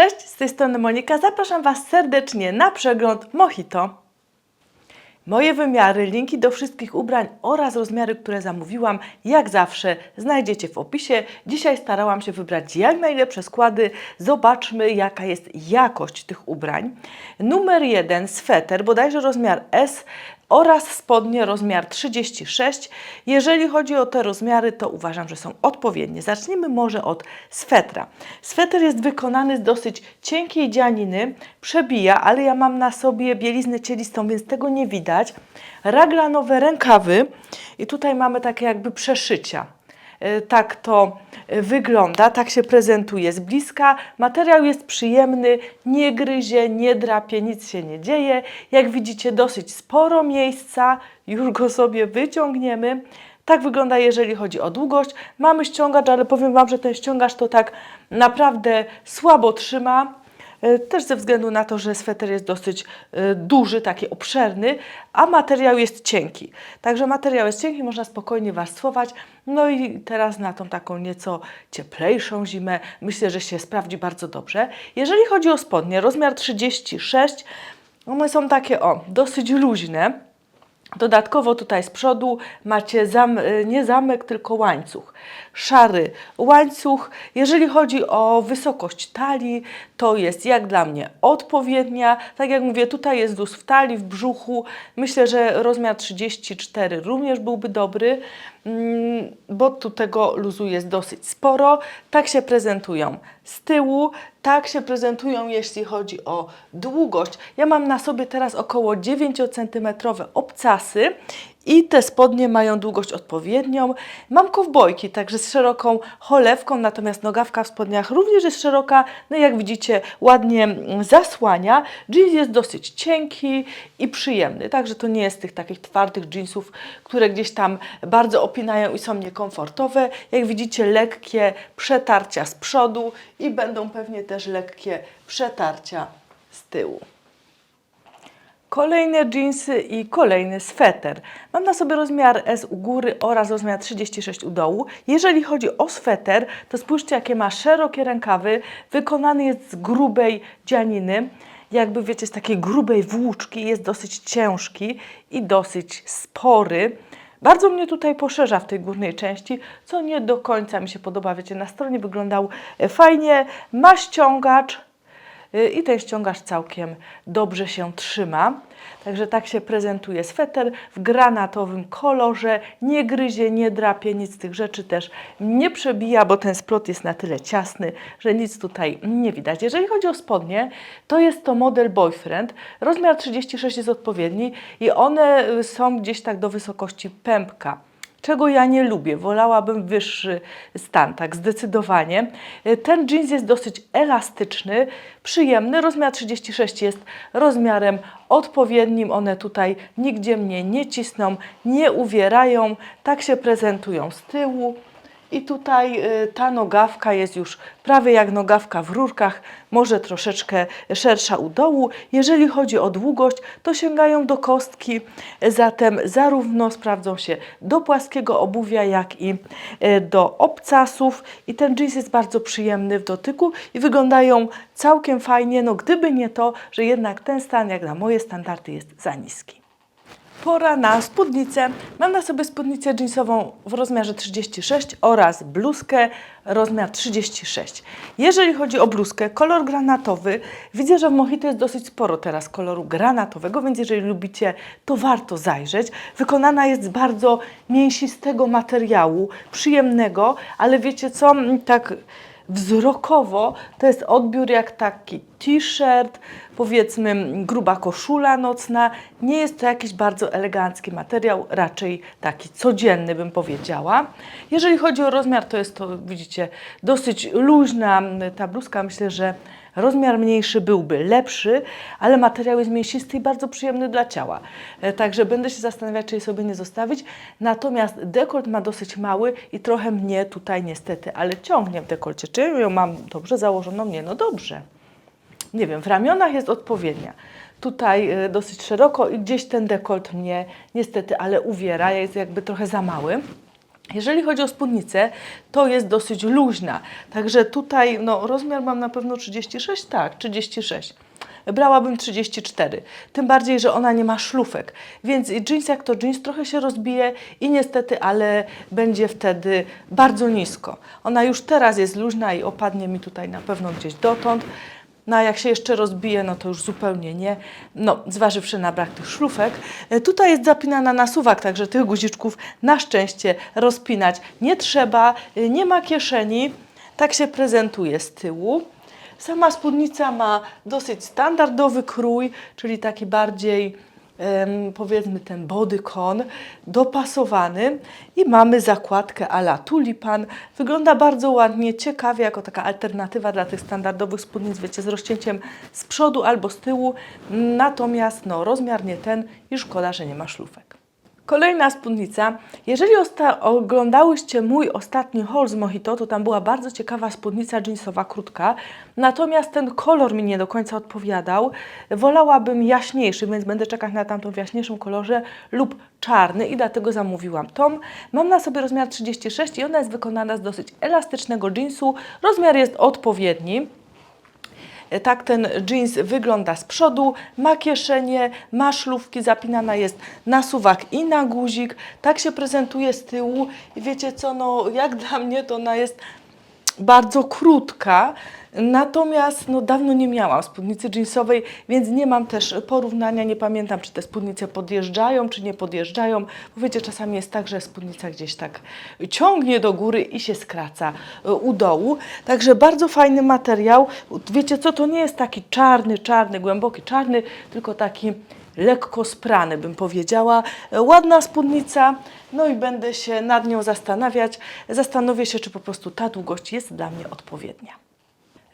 Cześć, z tej strony Monika. Zapraszam Was serdecznie na przegląd Mojito. Moje wymiary, linki do wszystkich ubrań oraz rozmiary, które zamówiłam, jak zawsze znajdziecie w opisie. Dzisiaj starałam się wybrać jak najlepsze składy. Zobaczmy, jaka jest jakość tych ubrań. Numer jeden, sweter, bodajże rozmiar S oraz spodnie rozmiar 36. Jeżeli chodzi o te rozmiary, to uważam, że są odpowiednie. Zacznijmy może od swetra. Sweter jest wykonany z dosyć cienkiej dzianiny, przebija, ale ja mam na sobie bieliznę cielistą, więc tego nie widać. Raglanowe rękawy i tutaj mamy takie jakby przeszycia. E, Tak to e, wygląda, tak się prezentuje z bliska. Materiał jest przyjemny, nie gryzie, nie drapie, nic się nie dzieje. Jak widzicie, dosyć sporo miejsca, już go sobie wyciągniemy. Tak wygląda, jeżeli chodzi o długość. Mamy ściągacz, ale powiem Wam, że ten ściągacz to tak naprawdę słabo trzyma. E, Też ze względu na to, że sweter jest dosyć e, duży, taki obszerny, a materiał jest cienki. Także materiał jest cienki, można spokojnie warstwować. No i teraz na tą taką nieco cieplejszą zimę myślę, że się sprawdzi bardzo dobrze. Jeżeli chodzi o spodnie, rozmiar 36, one są takie o, dosyć luźne. Dodatkowo tutaj z przodu macie zam, y, nie zamek, tylko łańcuch. Szary łańcuch. Jeżeli chodzi o wysokość talii, to jest jak dla mnie odpowiednia. Tak jak mówię, tutaj jest luz w talii, w brzuchu. Myślę, że rozmiar 34 również byłby dobry, bo tu tego luzu jest dosyć sporo. Tak się prezentują z tyłu, tak się prezentują, jeśli chodzi o długość. Ja mam na sobie teraz około 9 cm obcasy i te spodnie mają długość odpowiednią. Mam kowbojki, także z szeroką cholewką, natomiast nogawka w spodniach również jest szeroka. No jak widzicie, ładnie zasłania. Jeans jest dosyć cienki i przyjemny, także to nie jest tych takich twardych jeansów, które gdzieś tam bardzo opinają i są niekomfortowe. Jak widzicie, lekkie przetarcia z przodu i będą pewnie też lekkie przetarcia z tyłu. Kolejne jeansy i kolejny sweter. Mam na sobie rozmiar S u góry oraz rozmiar 36 u dołu. Jeżeli chodzi o sweter, to spójrzcie jakie ma szerokie rękawy. Wykonany jest z grubej dzianiny. Jakby wiecie, z takiej grubej włóczki. Jest dosyć ciężki i dosyć spory. Bardzo mnie tutaj poszerza w tej górnej części, co nie do końca mi się podoba. Wiecie, na stronie wyglądał e, fajnie. Ma ściągacz, i ten ściągacz całkiem dobrze się trzyma. Także tak się prezentuje sweter w granatowym kolorze. Nie gryzie, nie drapie, nic z tych rzeczy też nie przebija, bo ten splot jest na tyle ciasny, że nic tutaj nie widać. Jeżeli chodzi o spodnie, to jest to model Boyfriend. Rozmiar 36 jest odpowiedni i one y, są gdzieś tak do wysokości pępka czego ja nie lubię. Wolałabym wyższy stan, tak zdecydowanie. E, Ten jeans jest dosyć elastyczny, przyjemny. Rozmiar 36 jest rozmiarem odpowiednim. One tutaj nigdzie mnie nie cisną, nie uwierają. Tak się prezentują z tyłu. I tutaj y, ta nogawka jest już prawie jak nogawka w rurkach, może troszeczkę szersza u dołu. Jeżeli chodzi o długość, to sięgają do kostki, zatem zarówno sprawdzą się do płaskiego obuwia, jak i y, do obcasów. I ten jeans jest bardzo przyjemny w dotyku i wyglądają całkiem fajnie, no gdyby nie to, że jednak ten stan jak na moje standardy jest za niski. Pora na spódnicę. Mam na sobie spódnicę jeansową w rozmiarze 36 oraz bluzkę rozmiar 36. Jeżeli chodzi o bluzkę, kolor granatowy, widzę, że w Mojito jest dosyć sporo teraz koloru granatowego, więc jeżeli lubicie, to warto zajrzeć. Wykonana jest z bardzo mięsistego materiału, przyjemnego, ale wiecie co, tak wzrokowo to jest odbiór jak taki t-shirt, powiedzmy gruba koszula nocna. Nie jest to jakiś bardzo elegancki materiał, raczej taki codzienny bym powiedziała. Jeżeli chodzi o rozmiar, to jest to, widzicie, dosyć luźna ta bluzka. Myślę, że Rozmiar mniejszy byłby lepszy, ale materiał jest mięsisty i bardzo przyjemny dla ciała. E, Także będę się zastanawiać, czy jej sobie nie zostawić. Natomiast dekolt ma dosyć mały i trochę mnie tutaj niestety, ale ciągnie w dekolcie. Czy ją mam dobrze założoną? Nie, no dobrze. Nie wiem, w ramionach jest odpowiednia. Tutaj e, dosyć szeroko i gdzieś ten dekolt mnie niestety, ale uwiera, jest jakby trochę za mały. Jeżeli chodzi o spódnicę, to jest dosyć luźna. Także tutaj no, rozmiar mam na pewno 36, tak, 36. Brałabym 34. Tym bardziej, że ona nie ma szlufek. Więc jeans jak to jeans trochę się rozbije i niestety, ale będzie wtedy bardzo nisko. Ona już teraz jest luźna i opadnie mi tutaj na pewno gdzieś dotąd. No a jak się jeszcze rozbije, no to już zupełnie nie. No, zważywszy na brak tych szlufek. E, Tutaj jest zapinana na suwak, także tych guziczków na szczęście rozpinać nie trzeba. E, Nie ma kieszeni. Tak się prezentuje z tyłu. Sama spódnica ma dosyć standardowy krój, czyli taki bardziej powiedzmy ten bodycon dopasowany i mamy zakładkę ala tulipan. Wygląda bardzo ładnie, ciekawie, jako taka alternatywa dla tych standardowych spódnic, wiecie, z rozcięciem z przodu albo z tyłu. Natomiast no, rozmiar nie ten i szkoda, że nie ma szlufek. Kolejna spódnica. Jeżeli oglądałyście mój ostatni haul z Mojito, to tam była bardzo ciekawa spódnica jeansowa, krótka. Natomiast ten kolor mi nie do końca odpowiadał. Wolałabym jaśniejszy, więc będę czekać na tamtą w jaśniejszym kolorze lub czarny i dlatego zamówiłam tą. Mam na sobie rozmiar 36 i ona jest wykonana z dosyć elastycznego jeansu. Rozmiar jest odpowiedni. Tak ten jeans wygląda z przodu, ma kieszenie, ma szlufki, zapinana jest na suwak i na guzik. Tak się prezentuje z tyłu i wiecie co, no jak dla mnie to ona jest bardzo krótka. Natomiast no, dawno nie miałam spódnicy jeansowej, więc nie mam też porównania. Nie pamiętam, czy te spódnice podjeżdżają, czy nie podjeżdżają. Bo wiecie, czasami jest tak, że spódnica gdzieś tak ciągnie do góry i się skraca y, u dołu. Także bardzo fajny materiał. Wiecie co, to nie jest taki czarny, czarny, głęboki czarny, tylko taki lekko sprany, bym powiedziała. E, Ładna spódnica, no i będę się nad nią zastanawiać. Zastanowię się, czy po prostu ta długość jest dla mnie odpowiednia.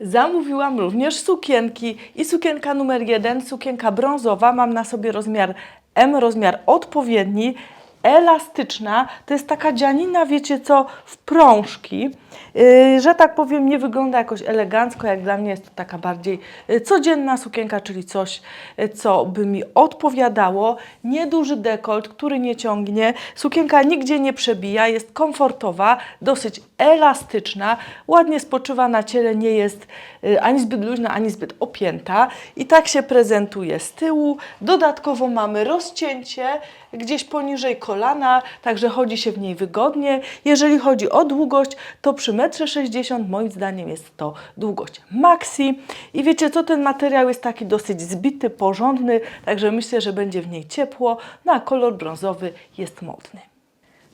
Zamówiłam również sukienki i sukienka numer jeden, sukienka brązowa, mam na sobie rozmiar M, rozmiar odpowiedni, elastyczna, to jest taka dzianina, wiecie co, w prążki, yy, że tak powiem, nie wygląda jakoś elegancko, jak dla mnie jest to taka bardziej yy, codzienna sukienka, czyli coś, yy, co by mi odpowiadało, nieduży dekolt, który nie ciągnie, sukienka nigdzie nie przebija, jest komfortowa, dosyć elastyczna, ładnie spoczywa na ciele, nie jest y, ani zbyt luźna, ani zbyt opięta i tak się prezentuje z tyłu. Dodatkowo mamy rozcięcie gdzieś poniżej kolana, także chodzi się w niej wygodnie. Jeżeli chodzi o długość, to przy 1,60 m moim zdaniem jest to długość maxi i wiecie co, ten materiał jest taki dosyć zbity, porządny, także myślę, że będzie w niej ciepło, no a kolor brązowy jest modny.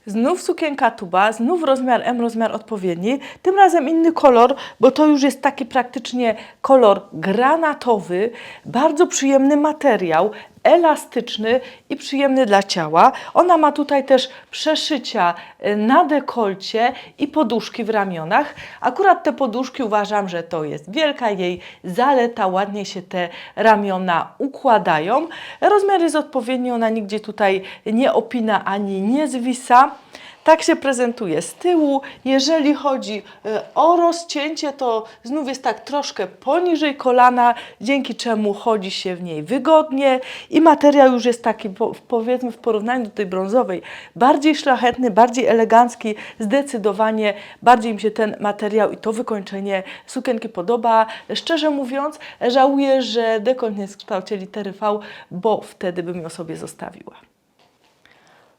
Znów sukienka tuba, znów rozmiar M, rozmiar odpowiedni, tym razem inny kolor, bo to już jest taki praktycznie kolor granatowy, bardzo przyjemny materiał, elastyczny i przyjemny dla ciała. Ona ma tutaj też przeszycia y, na dekolcie i poduszki w ramionach. Akurat te poduszki uważam, że to jest wielka jej zaleta, ładnie się te ramiona układają. Rozmiar jest odpowiedni, ona nigdzie tutaj nie opina ani nie zwisa. Tak się prezentuje z tyłu. Jeżeli chodzi y, o rozcięcie, to znów jest tak troszkę poniżej kolana, dzięki czemu chodzi się w niej wygodnie i materiał już jest taki, po- powiedzmy w porównaniu do tej brązowej, bardziej szlachetny, bardziej elegancki, zdecydowanie bardziej mi się ten materiał i to wykończenie sukienki podoba. Szczerze mówiąc, żałuję, że dekolt nie kształcie litery V, bo wtedy bym ją sobie zostawiła.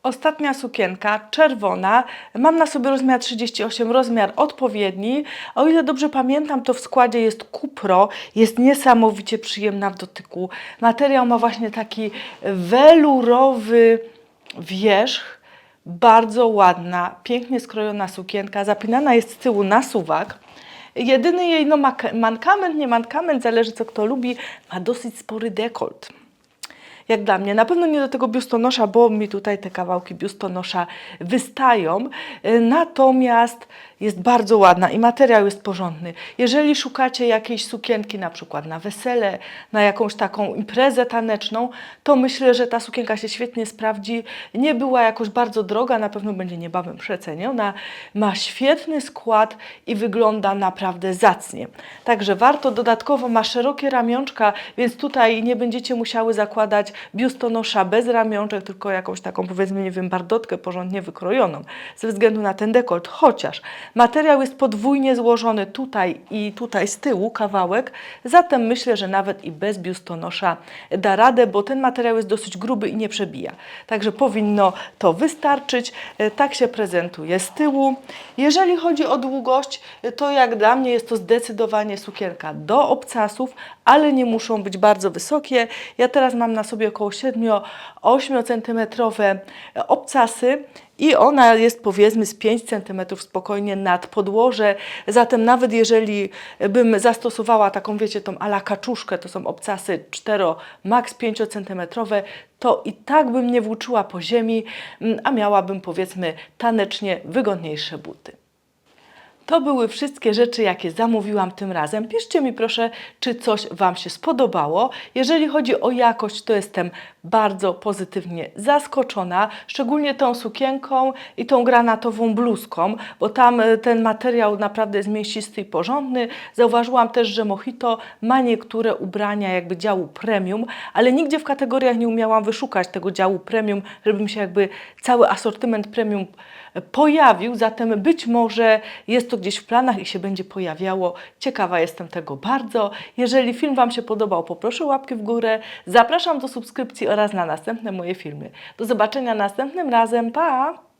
Ostatnia sukienka, czerwona. Mam na sobie rozmiar 38, rozmiar odpowiedni. O ile dobrze pamiętam, to w składzie jest kupro. Jest niesamowicie przyjemna w dotyku. Materiał ma właśnie taki welurowy wierzch. Bardzo ładna, pięknie skrojona sukienka. Zapinana jest z tyłu na suwak. Jedyny jej no, mankament, nie mankament, zależy co kto lubi, ma dosyć spory dekolt jak dla mnie. Na pewno nie do tego biustonosza, bo mi tutaj te kawałki biustonosza wystają. Y, Natomiast jest bardzo ładna i materiał jest porządny. Jeżeli szukacie jakiejś sukienki na przykład na wesele, na jakąś taką imprezę taneczną, to myślę, że ta sukienka się świetnie sprawdzi. Nie była jakoś bardzo droga, na pewno będzie niebawem przeceniona. Ma świetny skład i wygląda naprawdę zacnie. Także warto, dodatkowo ma szerokie ramionczka, więc tutaj nie będziecie musiały zakładać biustonosza bez ramionczek, tylko jakąś taką powiedzmy, nie wiem, bardotkę porządnie wykrojoną ze względu na ten dekolt, chociaż materiał jest podwójnie złożony tutaj i tutaj z tyłu kawałek, zatem myślę, że nawet i bez biustonosza da radę, bo ten materiał jest dosyć gruby i nie przebija. Także powinno to wystarczyć. E, Tak się prezentuje z tyłu. Jeżeli chodzi o długość, e, to jak dla mnie jest to zdecydowanie sukienka do obcasów, ale nie muszą być bardzo wysokie. Ja teraz mam na sobie około 7-8 cm obcasy i ona jest powiedzmy z 5 cm spokojnie nad podłoże. Zatem nawet jeżeli bym zastosowała taką, wiecie, tą ala kaczuszkę, to są obcasy 4, max 5 cm, to i tak bym nie włóczyła po ziemi, mm, a miałabym powiedzmy tanecznie wygodniejsze buty. To były wszystkie rzeczy, jakie zamówiłam tym razem. Piszcie mi proszę, czy coś Wam się spodobało. Jeżeli chodzi o jakość, to jestem bardzo pozytywnie zaskoczona, szczególnie tą sukienką i tą granatową bluzką, bo tam e, ten materiał naprawdę jest mięsisty i porządny. Zauważyłam też, że Mojito ma niektóre ubrania jakby działu premium, ale nigdzie w kategoriach nie umiałam wyszukać tego działu premium, żeby mi się jakby cały asortyment premium pojawił, zatem być może jest to gdzieś w planach i się będzie pojawiało. Ciekawa jestem tego bardzo. Jeżeli film Wam się podobał, poproszę łapki w górę. Zapraszam do subskrypcji oraz na następne moje filmy. Do zobaczenia następnym razem. Pa!